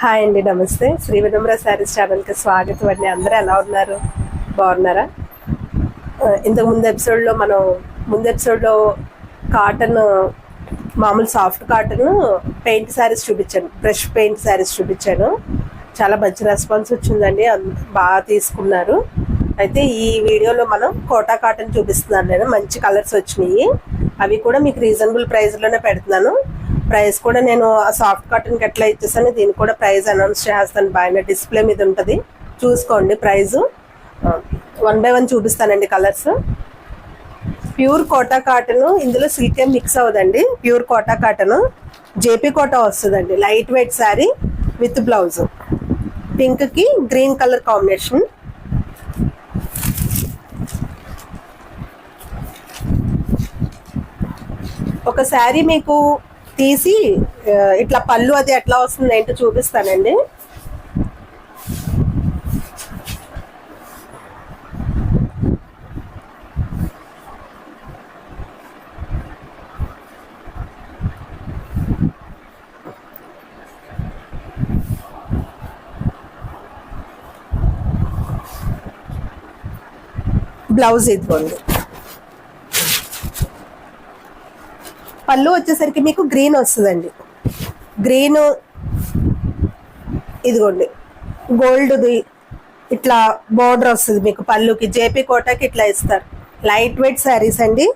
Hi అండి నమస్తే. శ్రీ వినమ్ర శారీస్ ఛానల్కి స్వాగతం అండి. అందరూ ఎలా ఉన్నారు? బాగున్నారా? ఇంతకు ముందు ఎపిసోడ్లో మనం ముందు ఎపిసోడ్లో కాటన్ మామూలు సాఫ్ట్ కాటన్ పెయింట్ శారీస్ చూపించాను. బ్రష్ పెయింట్ శారీస్ చూపించాను. చాలా మంచి రెస్పాన్స్ వచ్చిందండి. బాగా తీసుకున్నారు. అయితే ఈ వీడియోలో మనం కోటా కాటన్ చూపిస్తున్నాను నేను. మంచి కలర్స్ వచ్చినాయి. అవి కూడా మీకు రీజనబుల్ ప్రైస్లోనే పెడుతున్నాను. ప్రైస్ కూడా నేను ఆ సాఫ్ట్ కాటన్కి ఎట్లా ఇచ్చేసాను దీన్ని కూడా ప్రైస్ అనౌన్స్ చేస్తాను. బాగా డిస్ప్లే మీద ఉంటుంది. చూసుకోండి ప్రైస్ వన్ బై వన్ చూపిస్తానండి కలర్స్. ప్యూర్ కోటా కాటన్ ఇందులో సిల్క్ ఏం మిక్స్ అవ్వదండి. Pure Kota cotton. JP Kota వస్తుందండి. Light weight sari with blouse. పింక్కి గ్రీన్ కలర్ కాంబినేషన్. ఒక శారీ మీకు తీసి ఇట్లా పళ్ళు అది ఎట్లా వస్తుంది ఏంటో చూపిస్తానండి. బ్లౌజ్ ఇదిగోండి. పళ్ళు వచ్చేసరికి మీకు గ్రీన్ వస్తుందండి. గ్రీన్ ఇదిగోండి. గోల్డ్ది ఇట్లా బోర్డర్ వస్తుంది మీకు పళ్ళుకి. జేపీ కోటకి ఇట్లా ఇస్తారు. లైట్ వెయిట్ శారీస్ అండి.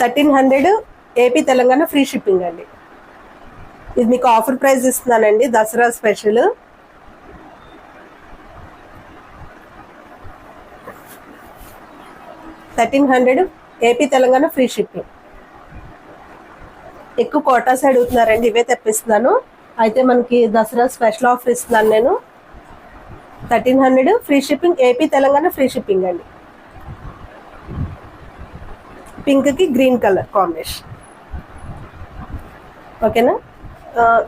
Thirteen hundred AP Telangana free shipping అండి. ఇది మీకు offer price ఇస్తున్నానండి Dasara special. Thirteen hundred AP Telangana free shipping. ఎక్కువ కోటాస్ అడుగుతున్నారండి ఇవే తెప్పిస్తున్నాను. అయితే మనకి దసరా స్పెషల్ ఆఫర్ ఇస్తున్నాను నేను. Thirteen hundred free shipping AP Telangana free shipping అండి. పింక్కి గ్రీన్ కలర్ కాంబినేషన్. ఓకేనా?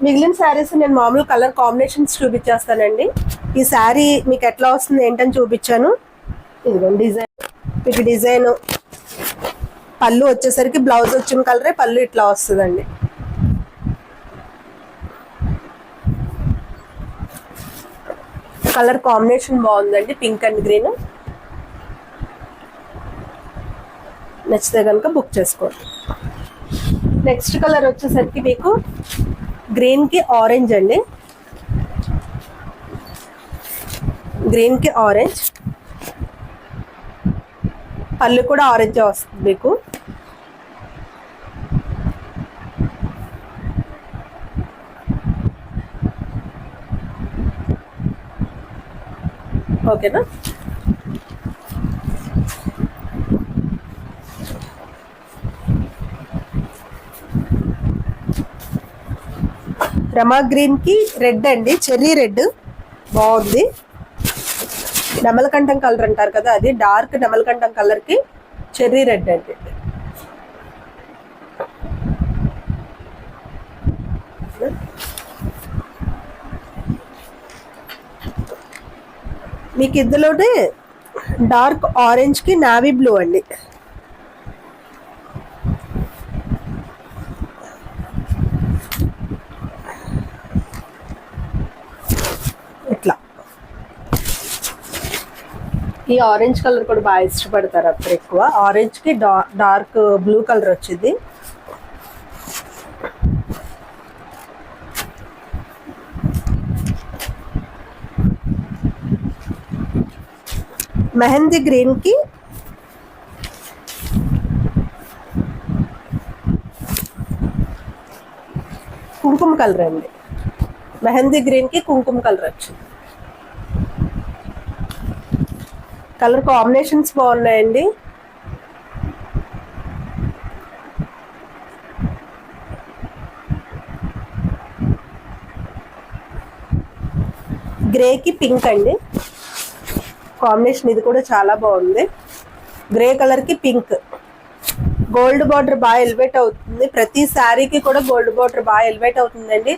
మిగిలిన శారీస్ నేను మామూలు కలర్ కాంబినేషన్స్ చూపించేస్తానండి. ఈ శారీ మీకు ఎట్లా వస్తుంది ఏంటని చూపించాను. ఇదిగోండి డిజైన్. మీకు డిజైన్ పళ్ళు వచ్చేసరికి బ్లౌజ్ వచ్చిన కలరే పళ్ళు ఇట్లా వస్తుందండి. కలర్ కాంబినేషన్ బాగుందండి పింక్ అండ్ గ్రీన్. నచ్చితే కనుక బుక్ చేసుకోండి. నెక్స్ట్ కలర్ వచ్చేసరికి మీకు గ్రీన్కి ఆరెంజ్ అండి గ్రీన్కి ఆరెంజ్ పళ్ళు కూడా ఆరెంజ్ వస్తుంది మీకు ఓకేనా రమా గ్రీన్కి రెడ్ అండి చెర్రీ రెడ్. బాగుంది. నెమలకంఠం కలర్ అంటారు కదా అది డార్క్ నెమలకంఠం కలర్కి చెర్రీ రెడ్ అండి. మీకు ఇందులోనే డార్క్ ఆరెంజ్కి నావీ బ్లూ అండి ఇట్లా ఈ ఆరెంజ్ కలర్ కూడా బాగా ఇష్టపడతారు అప్పుడు ఎక్కువ. ఆరెంజ్కి డార్క్ బ్లూ కలర్ వచ్చింది. మెహందీ గ్రీన్కి కుంకుమ కలర్ అండి. మెహందీ గ్రీన్కి కుంకుమ కలర్ వచ్చింది. కలర్ కాంబినేషన్స్ బాగున్నాయండి. గ్రేకి పింక్ అండి. కాంబినేషన్ ఇది కూడా చాలా బాగుంది. గ్రే కలర్కి పింక్. గోల్డ్ బార్డర్ బాగా ఎలివేట్ అవుతుంది. ప్రతి శారీకి కూడా గోల్డ్ బార్డర్ బాగా ఎలివేట్ అవుతుందండి.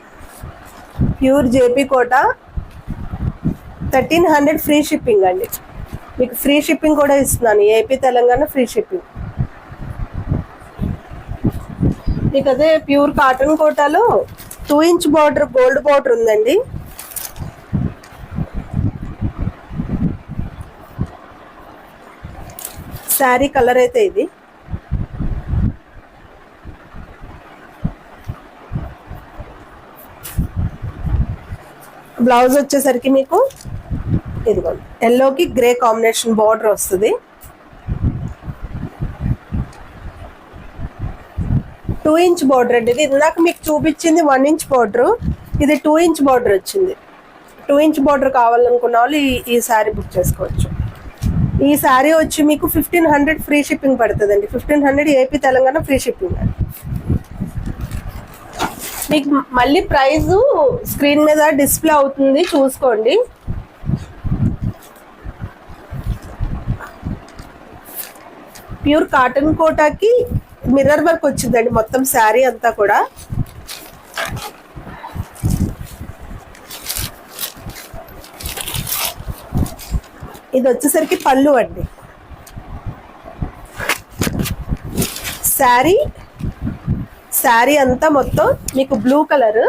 Pure JP Kota. Thirteen hundred free shipping అండి. మీకు ఫ్రీ షిప్పింగ్ కూడా ఇస్తున్నాను. AP Telangana free shipping. మీకు అదే ప్యూర్ కాటన్ కోటాలో two inch border gold border ఉందండి. శారీ కలర్ అయితే ఇది. బ్లౌజ్ వచ్చేసరికి మీకు ఇదిగోండి. ఎల్లోకి గ్రే కాంబినేషన్ బార్డర్ వస్తుంది. టూ ఇంచ్ బార్డర్ అండి ఇది. ఇందాక మీకు చూపించింది వన్ ఇంచ్ బార్డర్. ఇది టూ ఇంచ్ బార్డర్ వచ్చింది. టూ ఇంచ్ బార్డర్ కావాలనుకున్న వాళ్ళు ఈ ఈ శారీ బుక్ చేసుకోవచ్చు. ఈ శారీ వచ్చి మీకు ఫిఫ్టీన్ హండ్రెడ్ ఫ్రీ షిప్పింగ్ పడుతుందండి. Fifteen hundred AP Telangana free shipping. మీకు మళ్ళీ ప్రైజు స్క్రీన్ మీద డిస్ప్లే అవుతుంది. చూసుకోండి. ప్యూర్ కాటన్ కోటాకి మిర్రర్ వర్క్ వచ్చిందండి మొత్తం శారీ అంతా కూడా. ఇది వచ్చేసరికి పళ్ళు అండి. శారీ శారీ అంతా మొత్తం మీకు blue colour.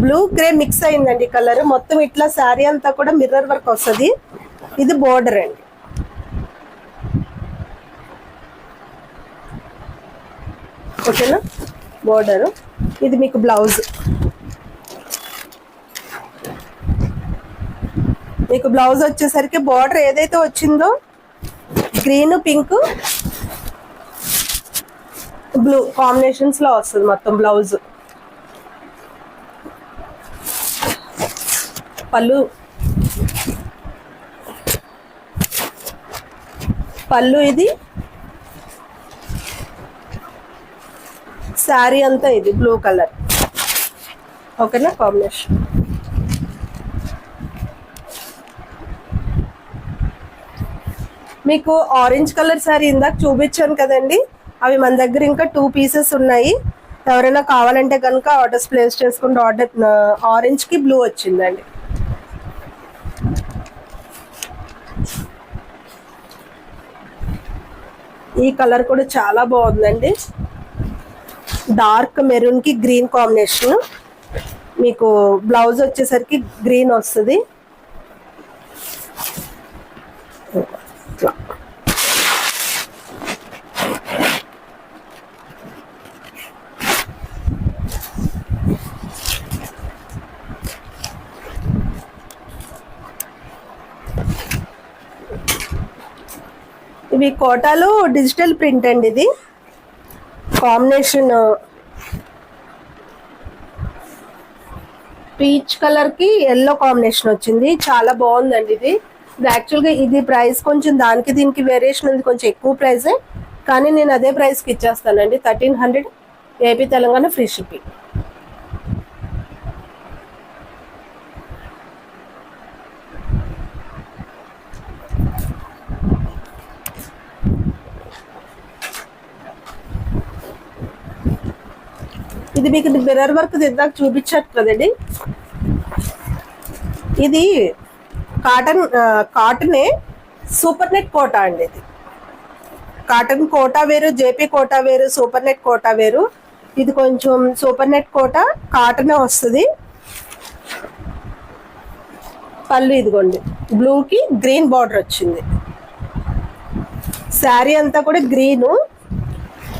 Blue grey mix అయిందండి కలర్. మొత్తం ఇట్లా శారీ అంతా కూడా మిర్రర్ వర్క్ వస్తుంది. ఇది బోర్డర్ అండి. ఓకేనా బోర్డర్ ఇది మీకు బ్లౌజ్ మీకు బ్లౌజ్ వచ్చేసరికి బార్డర్ ఏదైతే వచ్చిందో గ్రీన్ పింక్ బ్లూ కాంబినేషన్స్లో వస్తుంది మొత్తం బ్లౌజ్ పళ్ళు. పళ్ళు ఇది. శారీ అంతా ఇది బ్లూ కలర్ ఓకేనా? కాంబినేషన్. మీకు ఆరెంజ్ కలర్ శారీ ఇందాక చూపించాను కదండి. అవి మన దగ్గర ఇంకా టూ పీసెస్ ఉన్నాయి. ఎవరైనా కావాలంటే కనుక ఆర్డర్స్ ప్లేస్ చేసుకుంటే ఆర్డర్ ఆరెంజ్కి బ్లూ వచ్చిందండి. ఈ కలర్ కూడా చాలా బాగుందండి. డార్క్ మెరూన్కి గ్రీన్ కాంబినేషన్. మీకు బ్లౌజ్ వచ్చేసరికి గ్రీన్ వస్తుంది. ఇవి కోటాలో డిజిటల్ ప్రింట్ అండి ఇది. కాంబినేషన్ పీచ్ కలర్కి ఎల్లో కాంబినేషన్ వచ్చింది. చాలా బాగుందండి ఇది. ఇది యాక్చువల్గా ఇది ప్రైస్ కొంచెం దానికి దీనికి వేరియేషన్ ఉంది. కొంచెం ఎక్కువ ప్రైసే కానీ నేను అదే ప్రైస్కి ఇచ్చేస్తానండి. Thirteen hundred AP Telangana free shipping ఇది మీకు మిర్రర్ వర్క్ ఇందాక చూపించారు కదండి. ఇది కాటన్ కాటనే సూపర్ నెట్ కోటా అండి ఇది. కాటన్ కోటా వేరు జేపీ కోటా వేరు సూపర్ నెట్ కోటా వేరు. ఇది కొంచెం సూపర్ నెట్ కోటా కాటనే వస్తుంది. పళ్ళు ఇదిగోండి. బ్లూకి గ్రీన్ బార్డర్ వచ్చింది. శారీ అంతా కూడా గ్రీను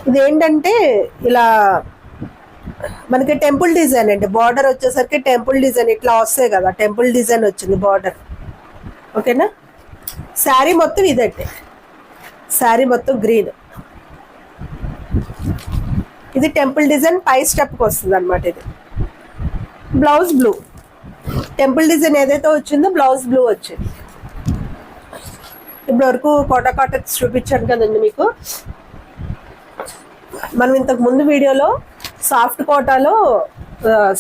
ఇదేంటంటే ఇలా మనకి టెంపుల్ డిజైన్ అండి బార్డర్ వచ్చేసరికి టెంపుల్ డిజైన్ ఇట్లా వస్తాయి కదా టెంపుల్ డిజైన్ వచ్చింది బార్డర్ ఓకేనా? శారీ మొత్తం ఇదండి శారీ మొత్తం గ్రీన్ ఇది టెంపుల్ డిజైన్ పై స్టెప్కి వస్తుంది అనమాట ఇది. బ్లౌజ్ బ్లూ టెంపుల్ డిజైన్ ఏదైతే వచ్చిందో బ్లౌజ్ బ్లూ వచ్చింది. ఇప్పుడు వరకు కోటా కాటన్స్ చూపించాను కదండి మీకు. మనం ఇంతకు ముందు వీడియోలో సాఫ్ట్ కోటాలో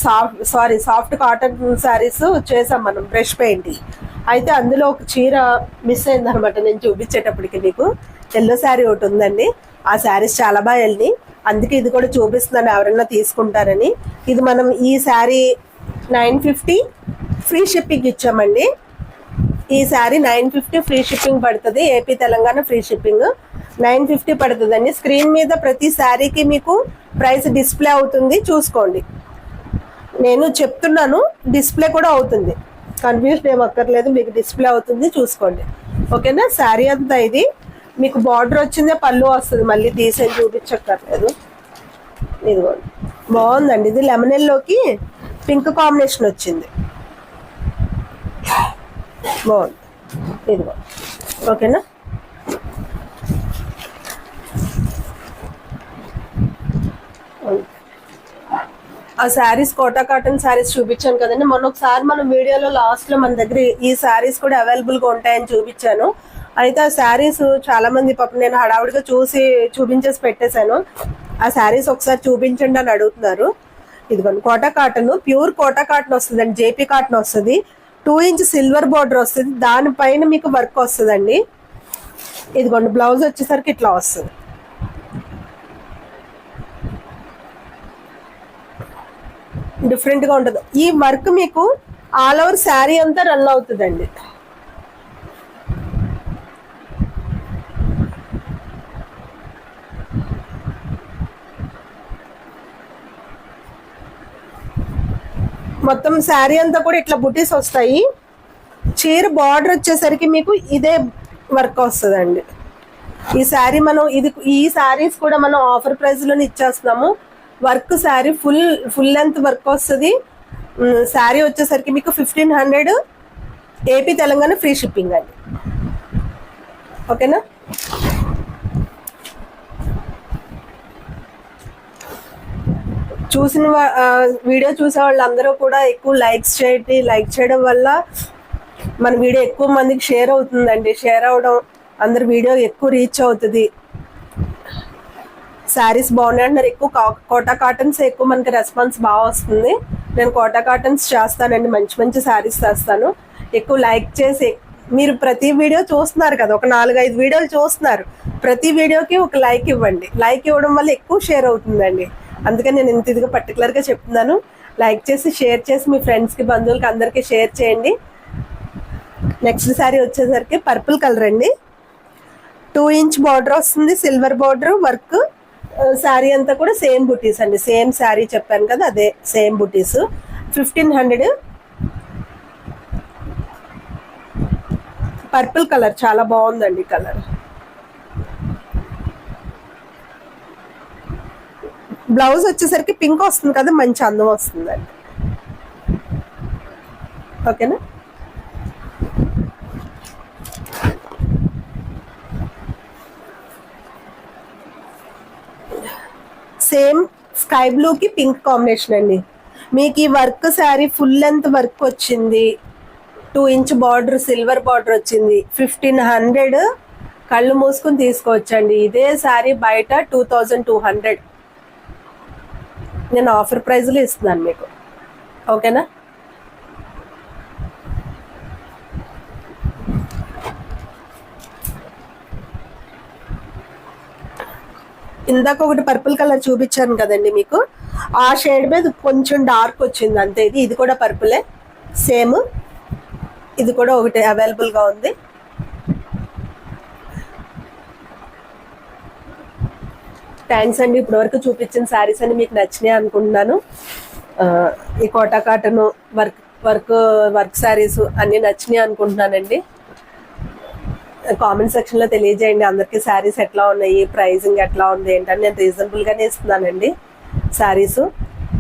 soft sorry soft cotton saris చేసాం మనం బ్రష్ పెయింట్ అయితే అందులో ఒక చీర మిస్ అయింది అనమాట నేను చూపించేటప్పటికి మీకు ఎల్లో శారీ ఒకటి ఉందండి. ఆ శారీస్ చాలా బాగా వెళ్ళి అందుకే ఇది కూడా చూపిస్తున్నాను ఎవరైనా తీసుకుంటారని. ఇది మనం ఈ sari nine fifty free shipping ఇచ్చామండి. ఈ sari nine fifty free shipping పడుతుంది. AP Telangana free shipping. Nine fifty పడుతుందండి. స్క్రీన్ మీద ప్రతి శారీకి మీకు ప్రైస్ డిస్ప్లే అవుతుంది. చూసుకోండి. నేను చెప్తున్నాను డిస్ప్లే కూడా అవుతుంది. కన్ఫ్యూజన్ ఏం అక్కర్లేదు మీకు డిస్ప్లే అవుతుంది చూసుకోండి. ఓకేనా? శారీ అంతా ఇది. మీకు బార్డర్ వచ్చిందే పళ్ళు వస్తుంది. మళ్ళీ తీసేది చూపించక్కర్లేదు. ఇదిగోండి. బాగుందండి. ఇది లెమనెల్లోకి పింక్ కాంబినేషన్ వచ్చింది. బాగుంది. ఇదిగో. ఓకేనా? ఆ శారీస్ కోటా కాటన్ శారీస్ చూపించాను కదండి. మొన్న ఒకసారి మనం వీడియోలో లాస్ట్లో మన దగ్గర ఈ శారీస్ కూడా అవైలబుల్గా ఉంటాయని చూపించాను. అయితే ఆ శారీస్ చాలా మంది పాపం నేను హడావుడిగా చూసి చూపించేసి పెట్టేశాను. ఆ శారీస్ ఒకసారి చూపించండి అని అడుగుతున్నారు. ఇదిగోండి Kota cotton pure Kota cotton వస్తుంది అండి జేపీ కాటన్ వస్తుంది. టూ ఇంచ్ సిల్వర్ బార్డర్ వస్తుంది. దానిపైన మీకు వర్క్ వస్తుందండి. ఇదిగోండి బ్లౌజ్ వచ్చేసరికి ఇట్లా వస్తుంది. డిఫరెంట్గా ఉంటుంది. ఈ వర్క్ మీకు ఆల్ ఓవర్ శారీ అంతా రన్ అవుతుందండి. మొత్తం శారీ అంతా కూడా ఇట్లా బుటీస్ వస్తాయి. చీర బార్డర్ వచ్చేసరికి మీకు ఇదే వర్క్ వస్తుందండి. ఈ శారీ మనం ఇది ఈ శారీస్ కూడా మనం ఆఫర్ ప్రైస్లోనే ఇచ్చేస్తున్నాము. Work sari full full length work వస్తుంది. శారీ వచ్చేసరికి మీకు fifteen hundred AP Telangana free shipping అండి. ఓకేనా? చూసిన వా- వీడియో చూసే వాళ్ళందరూ కూడా ఎక్కువ లైక్స్ చేయండి. లైక్ చేయడం వల్ల మన వీడియో ఎక్కువ మందికి షేర్ అవుతుందండి. షేర్ అవడం అందరి వీడియో ఎక్కువ రీచ్ అవుతుంది. శారీస్ బాగున్నాయి అంటున్నారు. ఎక్కువ కా- కోటా కాటన్స్ ఎక్కువ మనకి రెస్పాన్స్ బాగా వస్తుంది. నేను కోటా కాటన్స్ చేస్తానండి. మంచి మంచి శారీస్ చేస్తాను. ఎక్కువ లైక్ చేసి మీరు ప్రతి వీడియో చూస్తున్నారు కదా ఒక నాలుగు ఐదు వీడియోలు చూస్తున్నారు. ప్రతి వీడియోకి ఒక లైక్ ఇవ్వండి. లైక్ ఇవ్వడం వల్ల ఎక్కువ షేర్ అవుతుందండి. అందుకని నేను ఇంత ఇదిగా పర్టికులర్గా చెప్తున్నాను. లైక్ చేసి షేర్ చేసి మీ ఫ్రెండ్స్కి బంధువులకి అందరికీ షేర్ చేయండి. నెక్స్ట్ శారీ వచ్చేసరికి పర్పుల్ కలర్ అండి. టూ ఇంచ్ బార్డర్ వస్తుంది. Silver border work. శారీ అంతా కూడా సేమ్ బుటీస్ అండి. సేమ్ శారీ చెప్పాను కదా అదే సేమ్ బుటీస్. Fifteen hundred. పర్పుల్ కలర్ చాలా బాగుందండి కలర్. బ్లౌజ్ వచ్చేసరికి పింక్ వస్తుంది కదా మంచి అందం వస్తుందండి. ఓకేనా? సేమ్ స్కై బ్లూకి పింక్ కాంబినేషన్ అండి. మీకు ఈ work sari full length work వచ్చింది. Two inch border silver border వచ్చింది. ఫిఫ్టీన్ హండ్రెడ్ కళ్ళు మూసుకుని తీసుకోవచ్చండి. ఇదే శారీ బయట టూ థౌజండ్ టూ హండ్రెడ్ నేను ఆఫర్ ప్రైజ్లో ఇస్తున్నాను మీకు. ఓకేనా ఇందాక ఒకటి పర్పుల్ కలర్ చూపించాను కదండి మీకు. ఆ షేడ్ మీద కొంచెం డార్క్ వచ్చింది అంతే. ఇది ఇది కూడా పర్పులే సేమ్ ఇది కూడా ఒకటి అవైలబుల్గా ఉంది. థ్యాంక్స్ అండి ఇప్పటివరకు చూపించిన శారీస్ అని మీకు నచ్చినాయి అనుకుంటున్నాను. ఈ Kota cotton work work work saris అన్నీ నచ్చినాయి అనుకుంటున్నానండి. కామెంట్ సెక్షన్లో తెలియజేయండి. అందరికి శారీస్ ఎట్లా ఉన్నాయి? ప్రైజింగ్ ఎట్లా ఉంది? ఏంటని నేను రీజనబుల్ గానే ఇస్తున్నానండి. శారీస్.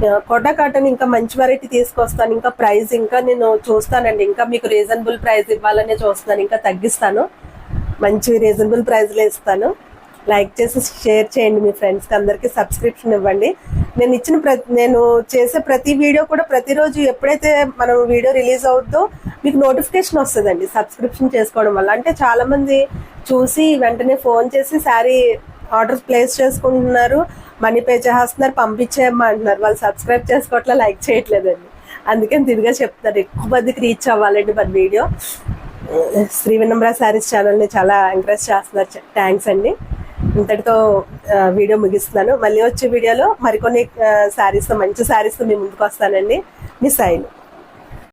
కోటా కాటన్ ఇంకా మంచి వెరైటీ తీసుకొస్తాను. ఇంకా ప్రైస్ ఇంకా నేను చూస్తానండి. ఇంకా మీకు రీజనబుల్ ప్రైస్ ఇవ్వాలనే చూస్తున్నాను. ఇంకా తగ్గిస్తాను. మంచి రీజనబుల్ ప్రైస్లో ఇస్తాను. లైక్ చేసి షేర్ చేయండి మీ ఫ్రెండ్స్కి అందరికీ సబ్స్క్రిప్షన్ ఇవ్వండి. నేను ఇచ్చిన ప్రతి నేను చేసే ప్రతి వీడియో కూడా ప్రతిరోజు ఎప్పుడైతే మనం వీడియో రిలీజ్ అవుతుందో మీకు నోటిఫికేషన్ వస్తుందండి సబ్స్క్రిప్షన్ చేసుకోవడం వల్ల. అంటే చాలా మంది చూసి వెంటనే ఫోన్ చేసి శారీ ఆర్డర్ ప్లేస్ చేసుకుంటున్నారు మనీ పే చేస్తున్నారు పంపించేయమ్మా అంటున్నారు. వాళ్ళు సబ్స్క్రైబ్ చేసుకోవట్లే లైక్ చేయట్లేదండి. అందుకని తిరిగా చెప్తారు ఎక్కువ మందికి రీచ్ అవ్వాలండి మన వీడియో. శ్రీ వినమ్ర శారీస్ ఛానల్ని చాలా ఎంకరేజ్ చేస్తున్నారు. థ్యాంక్స్ అండి. ఇంతటితో వీడియో ముగిస్తున్నాను. మళ్ళీ వచ్చే వీడియోలో మరికొన్ని శారీస్తో మంచి శారీస్తో మీ ముందుకు వస్తానండి. మీ సైన్